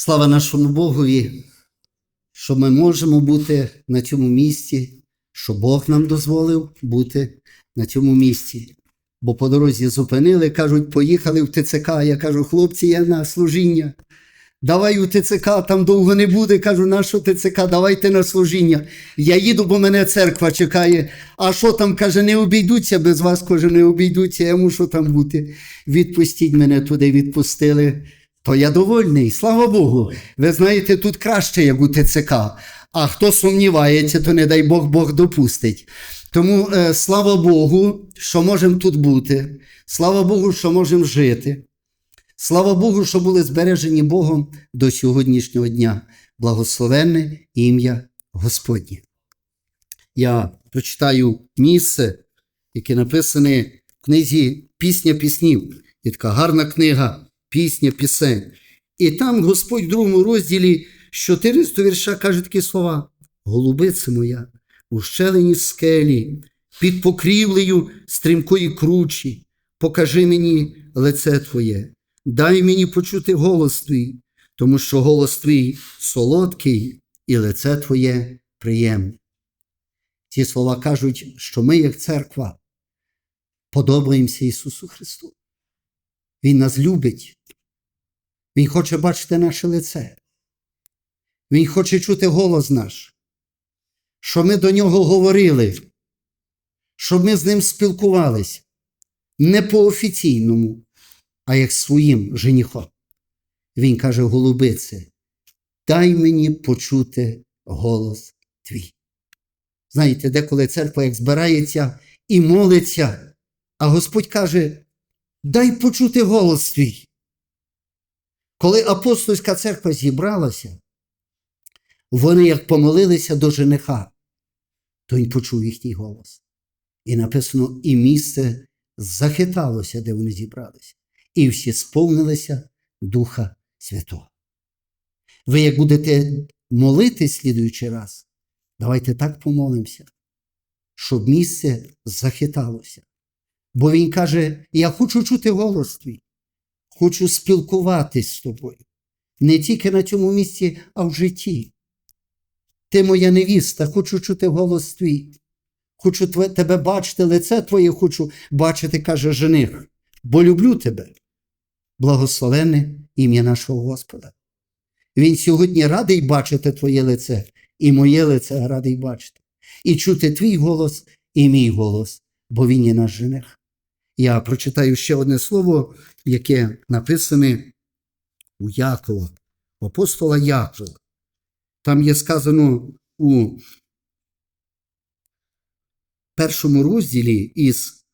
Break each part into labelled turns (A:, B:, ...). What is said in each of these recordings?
A: Слава нашому Богові, що ми можемо бути на цьому місці, що Бог нам дозволив бути на цьому місці. Бо по дорозі зупинили, кажуть, поїхали в ТЦК. Я кажу, хлопці, я на служіння. Давай у ТЦК, там довго не буде. Кажу, нащо ТЦК, давайте на служіння. Я їду, бо мене церква чекає. А що там, каже, не обійдуться без вас, каже, не обійдуться, я мушу там бути. Відпустіть мене туди, відпустили. То я довольний, слава Богу. Ви знаєте, тут краще, як у ТЦК. А хто сумнівається, то не дай Бог Бог допустить. Тому е, слава Богу, що можемо тут бути. Слава Богу, що можемо жити. Слава Богу, що були збережені Богом до сьогоднішнього дня. Благословенне ім'я Господнє. Я прочитаю місце, яке написане в книзі Пісня піснів. Є така гарна книга Пісня пісень. І там Господь в другому розділі з 14 вірша каже такі слова: Голубице моя, у щелені скелі, під покрівлею стрімкої кручі, покажи мені лице Твоє, дай мені почути голос Твій, тому що голос Твій солодкий і лице Твоє приємне. Ці слова кажуть, що ми, як церква, подобаємося Ісусу Христу. Він нас любить. Він хоче бачити наше лице. Він хоче чути голос наш, що ми до нього говорили, щоб ми з ним спілкувалися не по офіційному, а як своїм женихом. Він каже: Голубице, дай мені почути голос твій. Знаєте, деколи церква як збирається і молиться, а Господь каже: дай почути голос твій. Коли апостольська церква зібралася, вони як помолилися до жениха, то він почув їхній голос. І написано, і місце захиталося, де вони зібралися, і всі сповнилися Духа Святого. Ви, як будете молитись слідуючий раз, давайте так помолимося, щоб місце захиталося. Бо він каже: Я хочу чути голос твій, хочу спілкуватись з тобою. Не тільки на цьому місці, а в житті. Ти моя невіста, хочу чути голос твій. Хочу тебе бачити, лице твоє хочу бачити, каже жених, бо люблю тебе. Благословенне ім'я нашого Господа. Він сьогодні радий бачити твоє лице, і моє лице радий бачити, і чути твій голос і мій голос, бо він є наш жених. Я прочитаю ще одне слово, яке написане у Якова, у апостола Якова. Там є сказано у першому розділі із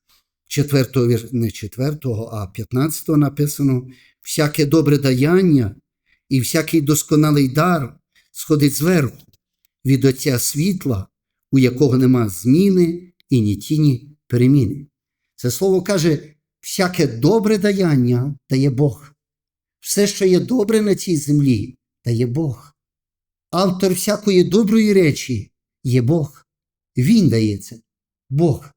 A: 4, не 4, а 15 написано: всяке добре даяння і всякий досконалий дар сходить зверху від Отця світла, у якого нема зміни і ні тіні переміни. Це слово каже, всяке добре даяння дає Бог. Все, що є добре на цій землі, дає Бог. Автор всякої доброї речі є Бог. Він дає це. Бог.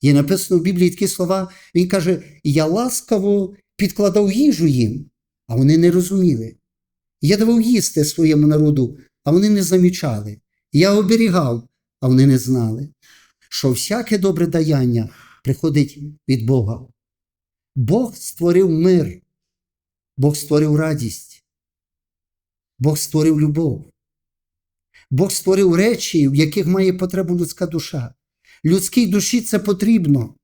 A: Є написано в Біблії такі слова, він каже: Я ласкаво підкладав їжу їм, а вони не розуміли. Я давав їсти своєму народу, а вони не замічали. Я оберігав, а вони не знали, що всяке добре даяння приходить від Бога. Бог створив мир, Бог створив радість, Бог створив любов. Бог створив речі, в яких має потребу людська душа. Людській душі це потрібно.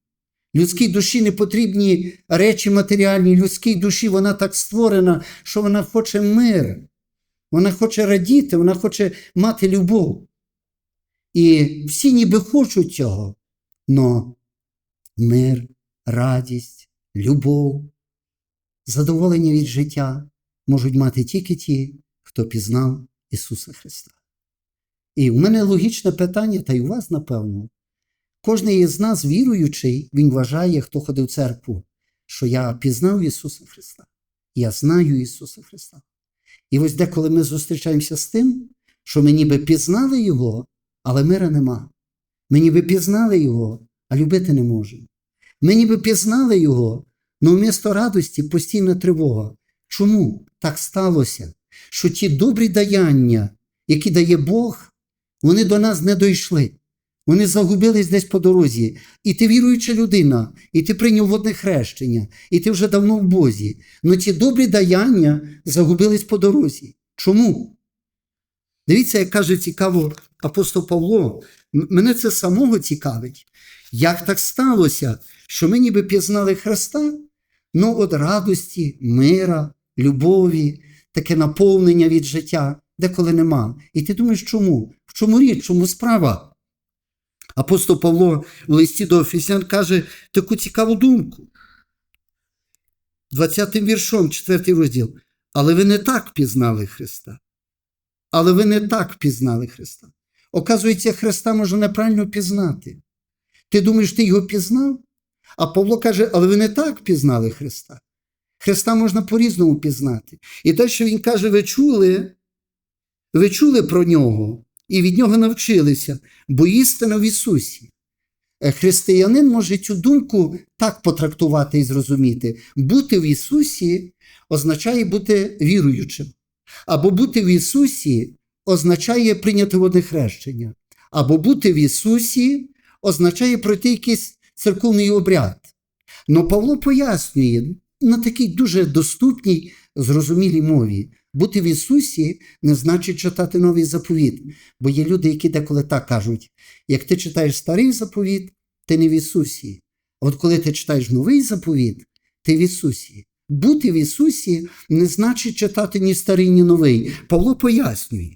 A: Людській душі не потрібні речі матеріальні. Людській душі вона так створена, що вона хоче мир. Вона хоче радіти, вона хоче мати любов. І всі ніби хочуть цього. Но мир, радість, любов, задоволення від життя можуть мати тільки ті, хто пізнав Ісуса Христа. І в мене логічне питання, та й у вас, напевно. Кожен із нас, віруючий, він вважає, хто ходив в церкву, що я пізнав Ісуса Христа. Я знаю Ісуса Христа. І ось деколи ми зустрічаємося з тим, що ми ніби пізнали Його, але мира нема. Ми ніби пізнали Його, а любити не можемо. Ми ніби пізнали Його, але вмісто радості постійна тривога. Чому так сталося? що ті добрі даяння, які дає Бог, вони до нас не дійшли. Вони загубились десь по дорозі. І ти віруюча людина, і ти прийняв водне хрещення, і ти вже давно в Бозі. Но ті добрі даяння загубились по дорозі. Чому? Дивіться, як каже цікаво апостол Павло, мене це самого цікавить. Як так сталося, що ми ніби пізнали Христа, ну от радості, мира, любові, таке наповнення від життя, деколи нема. І ти думаєш, чому? В чому річ, чому справа? Апостол Павло в листі до Офісян каже таку цікаву думку. 20 віршом, 4 розділ. Але ви не так пізнали Христа. Але ви не так пізнали Христа. Оказується, Христа можна неправильно пізнати. Ти думаєш, ти його пізнав? А Павло каже, але ви не так пізнали Христа. Христа можна по-різному пізнати. І те, що він каже, ви чули, ви чули про нього і від нього навчилися, бо істина в Ісусі. Е, Християнин може цю думку так потрактувати і зрозуміти. Бути в Ісусі означає бути віруючим. Або бути в Ісусі означає прийняти водне хрещення. Або бути в Ісусі означає пройти якийсь церковний обряд. Но Павло пояснює на такій дуже доступній, зрозумілій мові. Бути в Ісусі не значить читати новий заповіт. Бо є люди, які деколи так кажуть: як ти читаєш старий заповіт, ти не в Ісусі. А от коли ти читаєш новий заповіт, ти в Ісусі. Бути в Ісусі не значить читати ні старий, ні новий. Павло пояснює: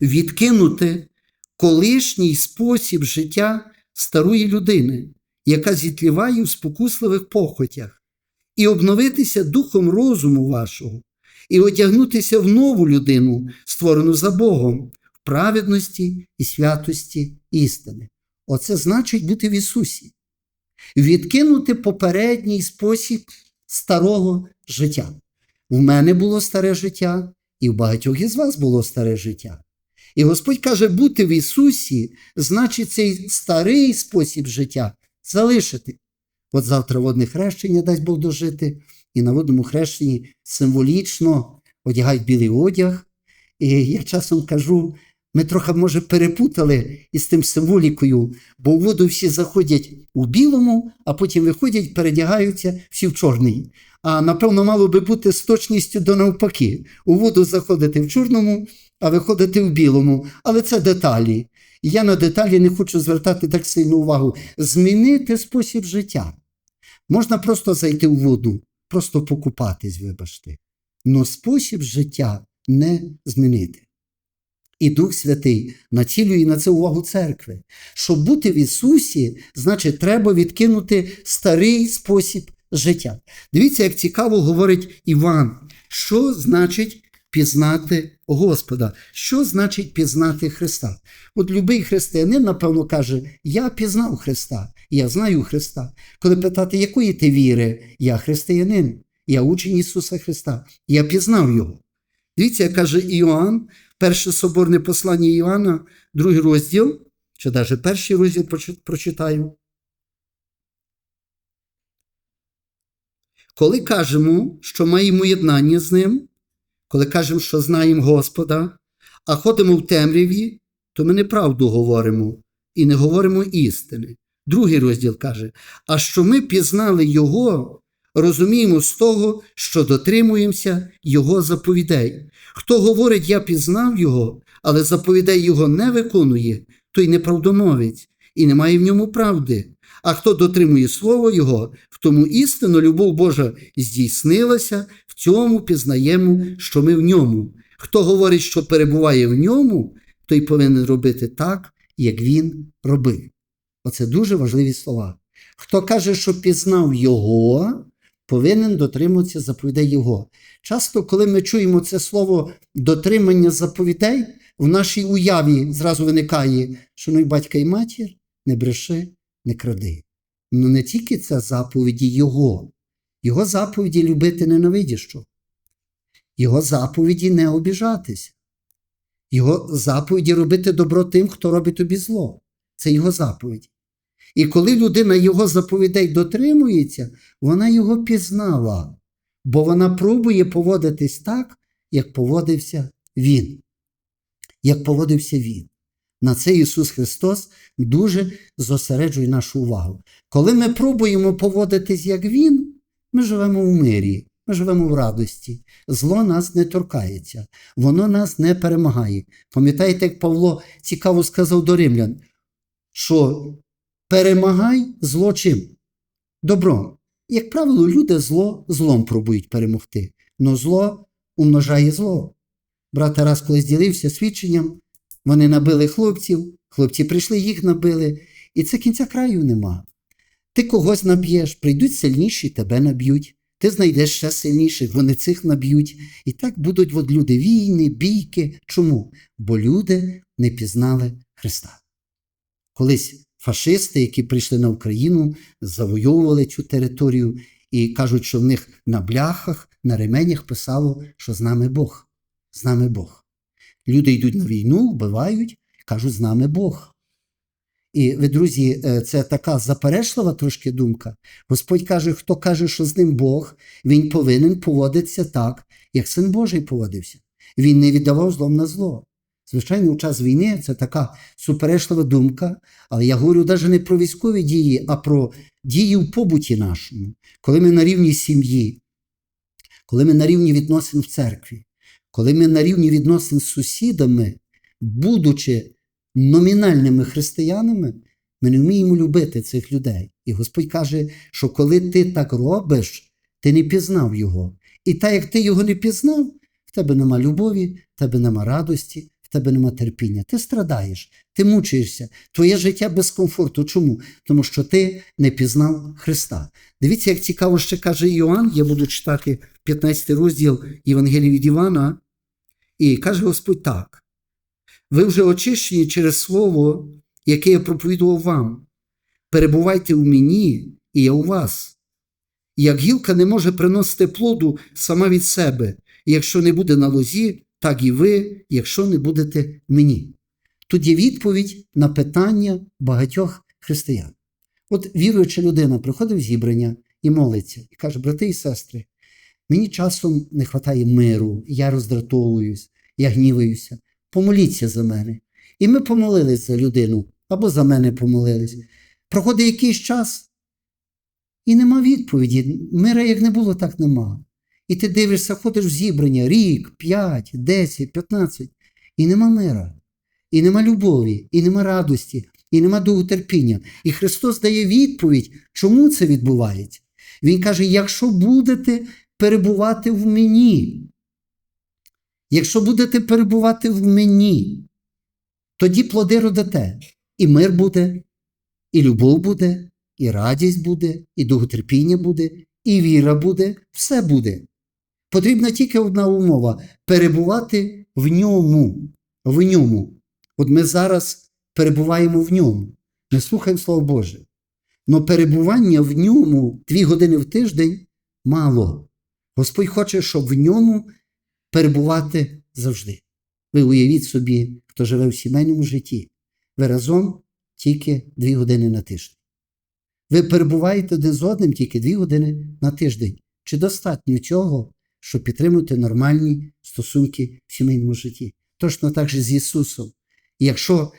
A: відкинути колишній спосіб життя старої людини, яка зітліває в спокусливих похотях, і обновитися духом розуму вашого, і одягнутися в нову людину, створену за Богом, в праведності і святості істини. Оце значить бути в Ісусі. Відкинути попередній спосіб старого життя. В мене було старе життя, і в багатьох із вас було старе життя. І Господь каже, бути в Ісусі значить цей старий спосіб життя залишити. От завтра водне хрещення дасть Бог дожити, і на водному хрещенні символічно одягають білий одяг. І я часом кажу, ми трохи, може, перепутали із тим символікою, бо в воду всі заходять у білому, а потім виходять, передягаються всі в чорний. А напевно, мало би бути з точністю до навпаки. У воду заходити в чорному, а виходити в білому. Але це деталі. Я на деталі не хочу звертати так сильну увагу. Змінити спосіб життя. Можна просто зайти в воду, просто покупатись, вибачте. Но спосіб життя не змінити. І Дух Святий націлює на це увагу церкви. Щоб бути в Ісусі, значить, треба відкинути старий спосіб життя. Дивіться, як цікаво говорить Іван, що значить пізнати Господа, що значить пізнати Христа. От любий християнин, напевно, каже: Я пізнав Христа, я знаю Христа. Коли питати, якої ти віри, я християнин, я учень Ісуса Христа, я пізнав Його. Дивіться, каже Іоанн, перше соборне послання Іоанна, другий розділ, чи навіть перший розділ прочитаю. Коли кажемо, що маємо єднання з ним, коли кажемо, що знаємо Господа, а ходимо в темряві, то ми неправду говоримо і не говоримо істини. Другий розділ каже: а що ми пізнали Його, розуміємо з того, що дотримуємося Його заповідей. Хто говорить, я пізнав Його, але заповідей Його не виконує, той неправдомовець і немає в ньому правди. А хто дотримує Слово Його, в тому істину любов Божа здійснилася, в цьому пізнаємо, що ми в ньому. Хто говорить, що перебуває в ньому, той повинен робити так, як він робив. Оце дуже важливі слова. Хто каже, що пізнав Його, повинен дотримуватися заповідей Його. Часто, коли ми чуємо це слово дотримання заповідей, в нашій уяві зразу виникає, ну батька і матір, не бреши, не кради. Ну не тільки це заповіді Його, Його заповіді любити ненавидіщо, Його заповіді не обіжатися, Його заповіді робити добро тим, хто робить тобі зло. Це Його заповіді. І коли людина Його заповідей дотримується, вона його пізнала, бо вона пробує поводитись так, як поводився Він. Як поводився Він. На це Ісус Христос дуже зосереджує нашу увагу. Коли ми пробуємо поводитись як Він, ми живемо в мирі, ми живемо в радості. Зло нас не торкається, воно нас не перемагає. Пам'ятаєте, як Павло цікаво сказав до римлян, що перемагай зло чим? Добром. Як правило, люди зло злом пробують перемогти, но зло умножає зло. Брат Тарас колись ділився свідченням, вони набили хлопців, хлопці прийшли, їх набили, і це кінця краю нема. Ти когось наб'єш, прийдуть сильніші, тебе наб'ють. Ти знайдеш ще сильніших, вони цих наб'ють. І так будуть от люди війни, бійки. Чому? Бо люди не пізнали Христа. Колись фашисти, які прийшли на Україну, завойовували цю територію і кажуть, що в них на бляхах, на ременях писало, що з нами Бог. З нами Бог. Люди йдуть на війну, вбивають, кажуть, з нами Бог. І ви, друзі, е, це така заперечлива трошки думка. Господь каже, хто каже, що з ним Бог, він повинен поводитися так, як син Божий поводився. Він не віддавав злом на зло. Звичайно, у час війни це така суперечлива думка, але я говорю навіть не про військові дії, а про дії в побуті нашому, коли ми на рівні сім'ї, коли ми на рівні відносин в церкві, коли ми на рівні відносин з сусідами, будучи номінальними християнами, ми не вміємо любити цих людей. І Господь каже, що коли ти так робиш, ти не пізнав його. І так як ти його не пізнав, в тебе нема любові, в тебе нема радості, тебе нема терпіння. Ти страдаєш, ти мучаєшся, твоє життя без комфорту. Чому? Тому що ти не пізнав Христа. Дивіться, як цікаво ще каже Іоанн, я буду читати 15 розділ Євангелії від Івана, і каже Господь так. Ви вже очищені через Слово, яке я проповідував вам. Перебувайте у мені, і я у вас. Як гілка не може приносити плоду сама від себе, якщо не буде на лозі, так і ви, якщо не будете мені. Тут є відповідь на питання багатьох християн. От віруюча людина приходить в зібрання і молиться, і каже: брати і сестри, мені часом не вистачає миру, я роздратовуюсь, я гніваюся. Помоліться за мене. І ми помолились за людину, або за мене помолились. Проходить якийсь час, і нема відповіді. Мира як не було, так нема. І ти дивишся, ходиш в зібрання рік, п'ять, десять, п'ятнадцять, і нема мира, і нема любові, і нема радості, і нема довготерпіння. І Христос дає відповідь, чому це відбувається. Він каже: якщо будете перебувати в мені, якщо будете перебувати в мені, тоді плоди родите, і мир буде, і любов буде, і радість буде, і довготерпіння буде, і віра буде, все буде. Потрібна тільки одна умова перебувати в ньому. В ньому. От ми зараз перебуваємо в ньому. Ми слухаємо Слово Боже. Но перебування в ньому дві години в тиждень мало. Господь хоче, щоб в ньому перебувати завжди. Ви уявіть собі, хто живе в сімейному житті. Ви разом тільки дві години на тиждень. Ви перебуваєте один з одним тільки дві години на тиждень. Чи достатньо цього, щоб підтримувати нормальні стосунки в сімейному житті? Точно так же з Ісусом. Якщо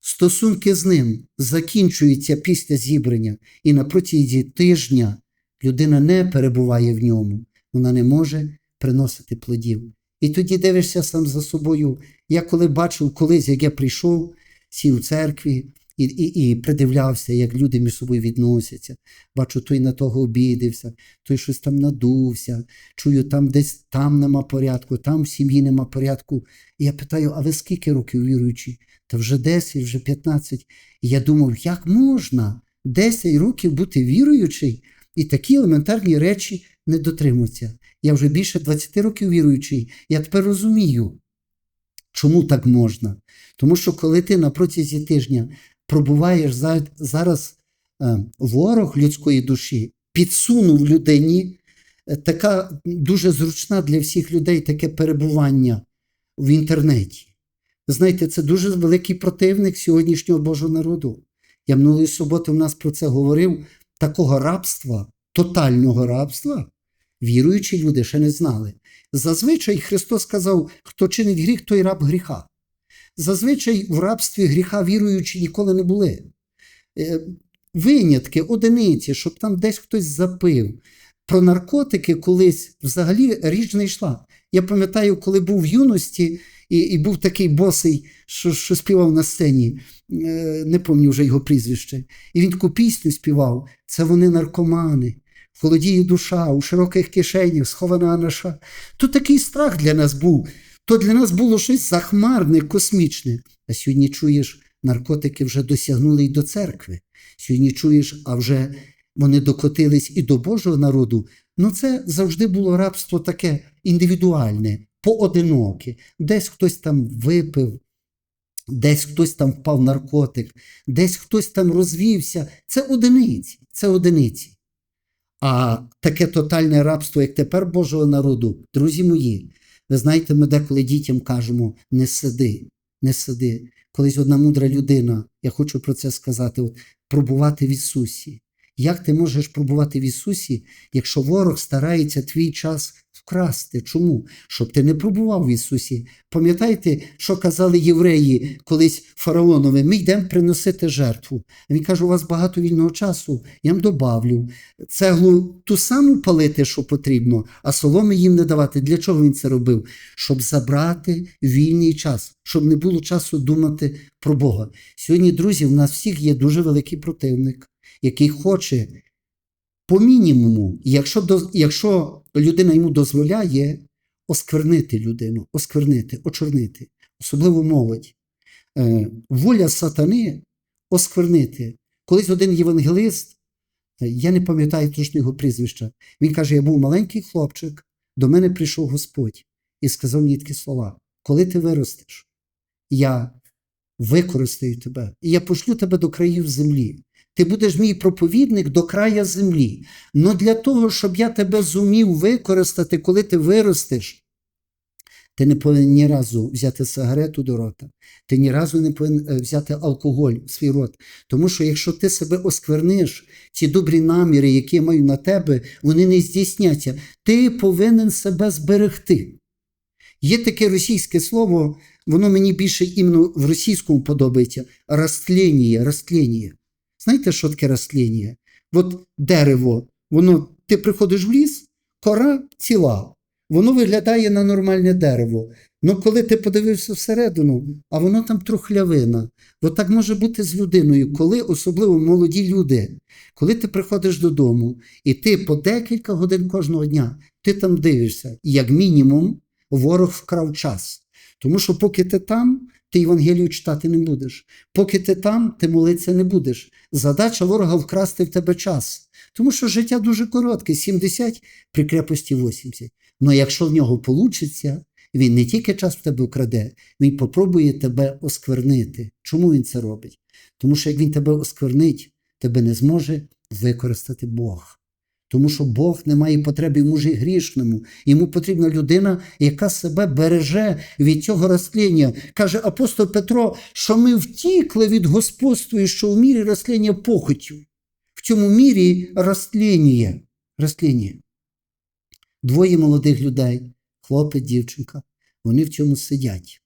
A: стосунки з Ним закінчуються після зібрання, і на протязі тижня людина не перебуває в ньому, вона не може приносити плодів. І тоді дивишся сам за собою. Я коли бачив колись, як я прийшов, сів у церкві і і, і придивлявся, як люди між собою відносяться. Бачу, той на того обідився, той щось там надувся, чую, там десь там нема порядку, там в сім'ї нема порядку. І я питаю, а ви скільки років віруючі? Та вже 10, вже 15. І я думав, як можна 10 років бути віруючий і такі елементарні речі не дотримуються. Я вже більше 20 років віруючий. Я тепер розумію, чому так можна. Тому що коли ти на протязі тижня пробуваєш зараз е, ворог людської душі, підсунув людині е, така дуже зручна для всіх людей таке перебування в інтернеті. Знаєте, це дуже великий противник сьогоднішнього Божого народу. Я минулої суботи в нас про це говорив: такого рабства, тотального рабства Віруючі люди ще не знали. Зазвичай Христос сказав, хто чинить гріх, той раб гріха. Зазвичай в рабстві гріха віруючі ніколи не були. Е, Винятки, одиниці, щоб там десь хтось запив. Про наркотики колись взагалі річ не йшла. Я пам'ятаю, коли був в юності і, і був такий босий, що, що співав на сцені, е, не пам'ятаю вже його прізвище. І він таку пісню співав: це вони наркомани, холодіє душа, у широких кишенях, схована анаша. То такий страх для нас був. То для нас було щось захмарне, космічне. А сьогодні чуєш, наркотики вже досягнули й до церкви. Сьогодні чуєш, а вже вони докотились і до Божого народу. Ну це завжди було рабство таке індивідуальне, поодиноке. Десь хтось там випив, десь хтось там впав наркотик, десь хтось там розвівся. Це одиниці, це одиниці. А таке тотальне рабство, як тепер Божого народу, друзі мої, ви знаєте, ми деколи дітям кажемо: не сиди, не сиди. Колись одна мудра людина, я хочу про це сказати, пробувати в Ісусі. Як ти можеш пробувати в Ісусі, якщо ворог старається твій час вкрасти? Чому? Щоб ти не пробував в Ісусі. Пам'ятаєте, що казали євреї колись фараонові? Ми йдемо приносити жертву. Він каже: у вас багато вільного часу, я вам добавлю. Цеглу ту саму палити, що потрібно, а соломи їм не давати. Для чого він це робив? Щоб забрати вільний час, щоб не було часу думати про Бога. Сьогодні, друзі, в нас всіх є дуже великий противник який хоче по мінімуму, якщо, якщо людина йому дозволяє осквернити людину, осквернити, очорнити, особливо молодь. Е, воля сатани осквернити. Колись один євангелист, е, я не пам'ятаю точно його прізвища, він каже: Я був маленький хлопчик, до мене прийшов Господь і сказав мені такі слова: коли ти виростеш, я використаю тебе, і я пошлю тебе до країв землі. Ти будеш мій проповідник до края землі. Но для того, щоб я тебе зумів використати, коли ти виростеш, ти не повинен ні разу взяти сигарету до рота, ти ні разу не повинен взяти алкоголь в свій рот. Тому що якщо ти себе оскверниш, ці добрі наміри, які я маю на тебе, вони не здійсняться. Ти повинен себе зберегти. Є таке російське слово, воно мені більше іменно в російському подобається растлення, растлення. Знаєте, що таке растлення? От дерево, воно, ти приходиш в ліс, кора ціла, воно виглядає на нормальне дерево. Ну коли ти подивився всередину, а воно там трухлявина. От так може бути з людиною, коли особливо молоді люди, коли ти приходиш додому, і ти по декілька годин кожного дня ти там дивишся, і як мінімум ворог вкрав час. Тому що поки ти там, ти Євангелію читати не будеш. Поки ти там, ти молитися не будеш. Задача ворога вкрасти в тебе час. Тому що життя дуже коротке, 70 при крепості 80. Ну якщо в нього вийде, він не тільки час в тебе вкраде, він попробує тебе осквернити. Чому він це робить? Тому що як він тебе осквернить, тебе не зможе використати Бог. Тому що Бог не має потреби мужі грішному. Йому потрібна людина, яка себе береже від цього розтління. Каже апостол Петро, що ми втікли від господства, і що в мірі розтління похотів. В цьому мірі розтління. розтління. Двоє молодих людей, хлопець, дівчинка, вони в цьому сидять.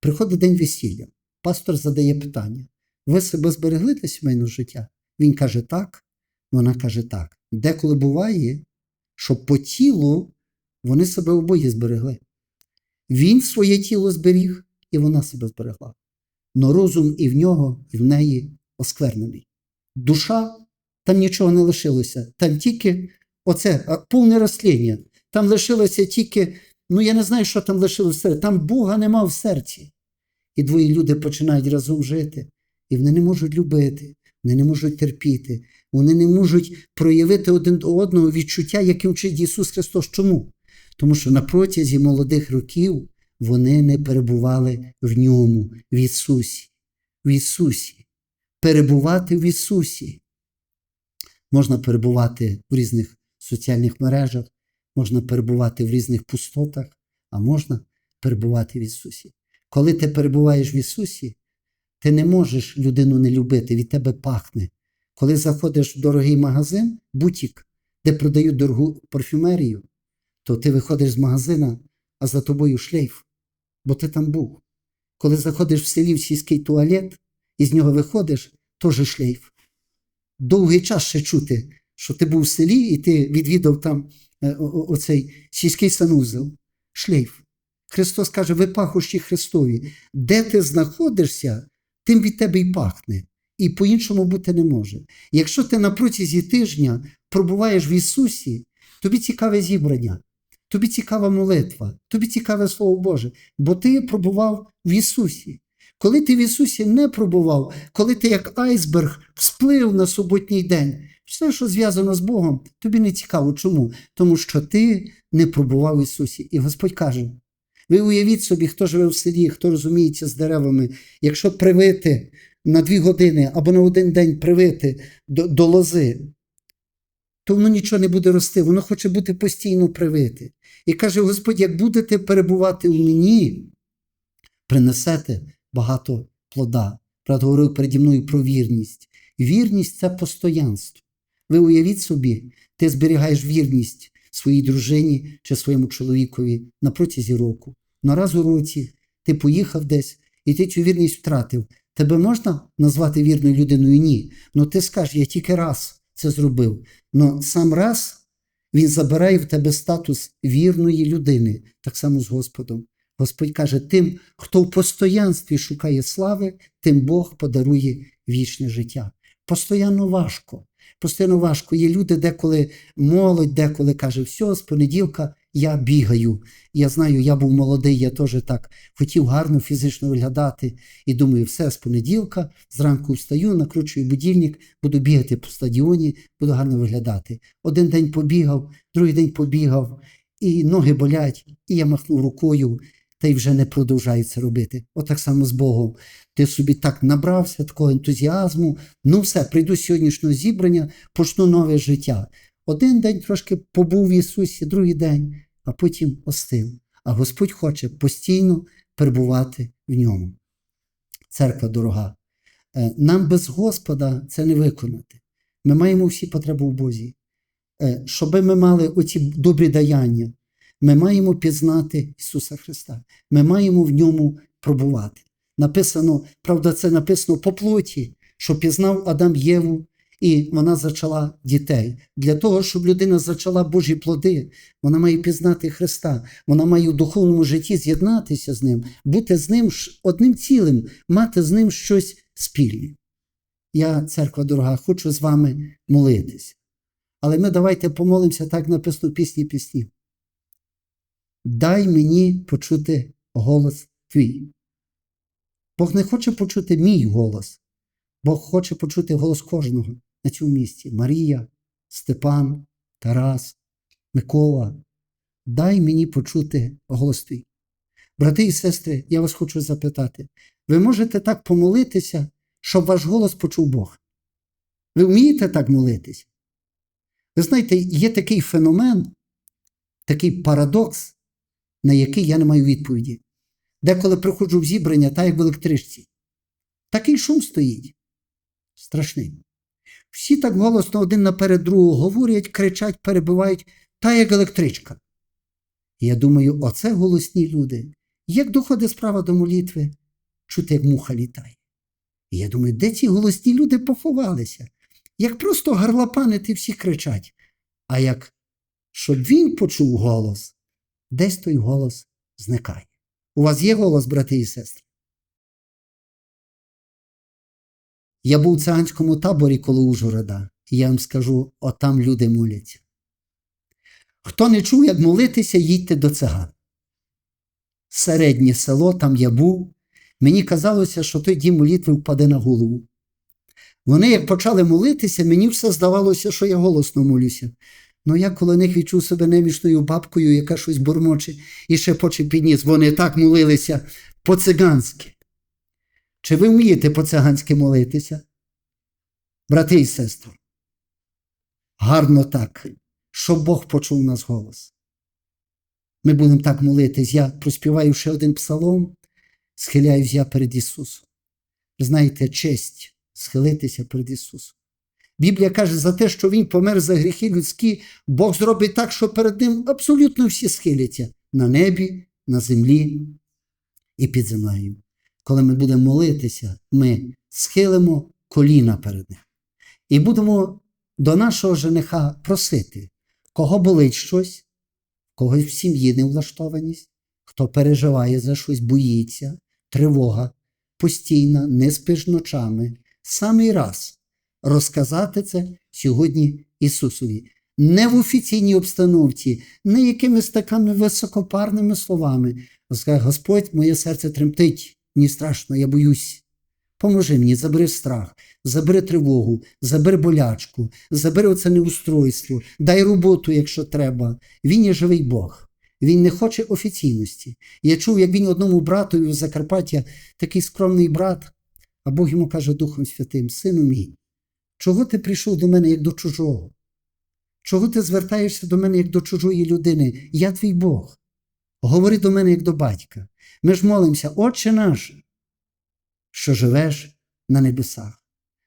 A: Приходить день весілля. Пастор задає питання: ви себе зберегли для сімейного життя? Він каже так, вона каже так. Деколи буває, що по тілу вони себе обоє зберегли. Він своє тіло зберіг, і вона себе зберегла. Но розум і в нього, і в неї осквернений. Душа там нічого не лишилося. Там тільки оце повне розтління. Там лишилося тільки, ну я не знаю, що там лишилося. Там Бога нема в серці. І двоє люди починають разом жити, і вони не можуть любити, вони не можуть терпіти, вони не можуть проявити один до одного відчуття, яким вчить Ісус Христос. Чому? Тому що на протязі молодих років вони не перебували в ньому, в Ісусі. В Ісусі. Перебувати в Ісусі. Можна перебувати в різних соціальних мережах, можна перебувати в різних пустотах, а можна перебувати в Ісусі. Коли ти перебуваєш в Ісусі, ти не можеш людину не любити, від тебе пахне. Коли заходиш в дорогий магазин, бутік, де продають дорогу парфюмерію, то ти виходиш з магазина, а за тобою шлейф, бо ти там був. Коли заходиш в селі в сільський туалет, і з нього виходиш, теж шлейф. Довгий час ще чути, що ти був в селі і ти відвідав там е, оцей сільський санузел. Шлейф. Христос каже, ви пахощі Христові. Де ти знаходишся, тим від тебе й пахне. І по-іншому бути не може. Якщо ти на протязі тижня пробуваєш в Ісусі, тобі цікаве зібрання, тобі цікава молитва, тобі цікаве Слово Боже, бо ти пробував в Ісусі. Коли ти в Ісусі не пробував, коли ти як айсберг всплив на суботній день, все, що зв'язано з Богом, тобі не цікаво. Чому? Тому що ти не пробував в Ісусі. І Господь каже: ви уявіть собі, хто живе в селі, хто розуміється з деревами, якщо привити на дві години або на один день привити до, до лози, то воно нічого не буде рости, воно хоче бути постійно привите. І каже Господь, як будете перебувати у мені, принесете багато плода. Правда, говорив переді мною про вірність. Вірність це постоянство. Ви уявіть собі, ти зберігаєш вірність своїй дружині чи своєму чоловікові на протязі року. На раз у році ти поїхав десь і ти цю вірність втратив. Тебе можна назвати вірною людиною? Ні. Ну ти скажеш, я тільки раз це зробив. Но сам раз він забирає в тебе статус вірної людини, так само з Господом. Господь каже: тим, хто в постоянстві шукає слави, тим Бог подарує вічне життя. Постоянно важко. Постійно важко. Є люди, деколи молодь, деколи каже, все, з понеділка я бігаю. Я знаю, я був молодий, я теж так хотів гарно фізично виглядати. І думаю, все з понеділка, зранку встаю, накручую будильник, буду бігати по стадіоні, буду гарно виглядати. Один день побігав, другий день побігав, і ноги болять, і я махнув рукою, та й вже не продовжаю це робити. Отак само з Богом. Ти собі так набрався, такого ентузіазму. Ну все, прийду з сьогоднішнього зібрання, почну нове життя. Один день трошки побув в Ісусі, другий день, а потім остив. А Господь хоче постійно перебувати в ньому. Церква дорога. Е, Нам без Господа це не виконати. Ми маємо всі потреби в Бозі. Е, Щоби ми мали оці добрі даяння, ми маємо пізнати Ісуса Христа. Ми маємо в ньому пробувати. Написано, правда, це написано по плоті, що пізнав Адам Єву, і вона зачала дітей. Для того, щоб людина зачала Божі плоди, вона має пізнати Христа, вона має в духовному житті з'єднатися з ним, бути з ним одним цілим, мати з ним щось спільне. Я, церква дорога, хочу з вами молитися. Але ми давайте помолимося, так написано в пісні пісні. Дай мені почути голос твій. Бог не хоче почути мій голос. Бог хоче почути голос кожного на цьому місці. Марія, Степан, Тарас, Микола. Дай мені почути голос твій. Брати і сестри, я вас хочу запитати: ви можете так помолитися, щоб ваш голос почув Бог? Ви вмієте так молитися? Ви знаєте, є такий феномен, такий парадокс, на який я не маю відповіді. Деколи приходжу в зібрання, так як в електричці. Такий шум стоїть. Страшний. Всі так голосно один наперед другого говорять, кричать, перебивають, та як електричка. Я думаю, оце голосні люди. Як доходить справа до молитви, чути, як муха літає. І я думаю, де ці голосні люди поховалися? Як просто гарлапанити всі кричать. А як щоб він почув голос, десь той голос зникає. У вас є голос, брати і сестри? Я був в циганському таборі коло Ужгорода, і я вам скажу, отам люди моляться. Хто не чув, як молитися, їдьте до циган. Середнє село, там я був. Мені казалося, що той дім молитви впаде на голову. Вони, як почали молитися, мені все здавалося, що я голосно молюся. Ну я коло них відчув себе немічною бабкою, яка щось бурмоче і шепоче підніс. Вони так молилися по-циганськи. Чи ви вмієте по-циганськи молитися? Брати і сестри, гарно так, щоб Бог почув нас голос. Ми будемо так молитись. Я проспіваю ще один псалом, схиляюсь я перед Ісусом. Знаєте, честь схилитися перед Ісусом. Біблія каже, за те, що він помер за гріхи людські, Бог зробить так, що перед ним абсолютно всі схиляться на небі, на землі і під землею. Коли ми будемо молитися, ми схилимо коліна перед ним і будемо до нашого жениха просити, кого болить щось, когось в сім'ї невлаштованість, хто переживає за щось, боїться, тривога постійна, не спиш ночами. Самий раз розказати це сьогодні Ісусові. Не в офіційній обстановці, не якимись такими високопарними словами. Скаже, Господь, моє серце тремтить, мені страшно, я боюсь. Поможи мені, забери страх, забери тривогу, забери болячку, забери оце неустройство, дай роботу, якщо треба. Він є живий Бог. Він не хоче офіційності. Я чув, як він одному братові в Закарпаття, такий скромний брат, а Бог йому каже Духом Святим: Сину мій, чого ти прийшов до мене як до чужого? Чого ти звертаєшся до мене як до чужої людини? Я твій Бог. Говори до мене як до батька. Ми ж молимося, Отче наш, що живеш на небесах.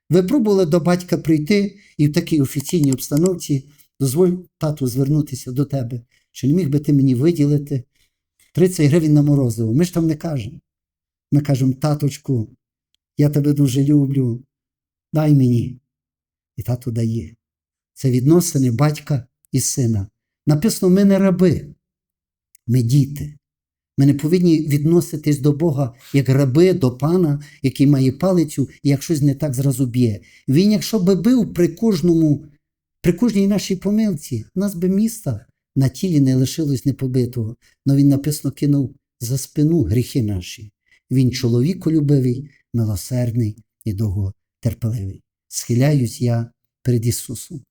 A: Ви пробували до батька прийти і в такій офіційній обстановці дозволь тату звернутися до тебе. Чи не міг би ти мені виділити 30 гривень на морозиво? Ми ж там не кажемо. Ми кажемо, таточку, я тебе дуже люблю, дай мені. І тато дає. Це відносини батька і сина. Написано, ми не раби, ми діти. Ми не повинні відноситись до Бога як раби до пана, який має палицю, і як щось не так зразу б'є. Він, якщо би бив при кожному, при кожній нашій помилці, нас би міста на тілі не лишилось непобитого, но він написано кинув за спину гріхи наші. Він чоловіколюбивий, милосердний і довготерпеливий. Схиляюсь я перед Ісусом.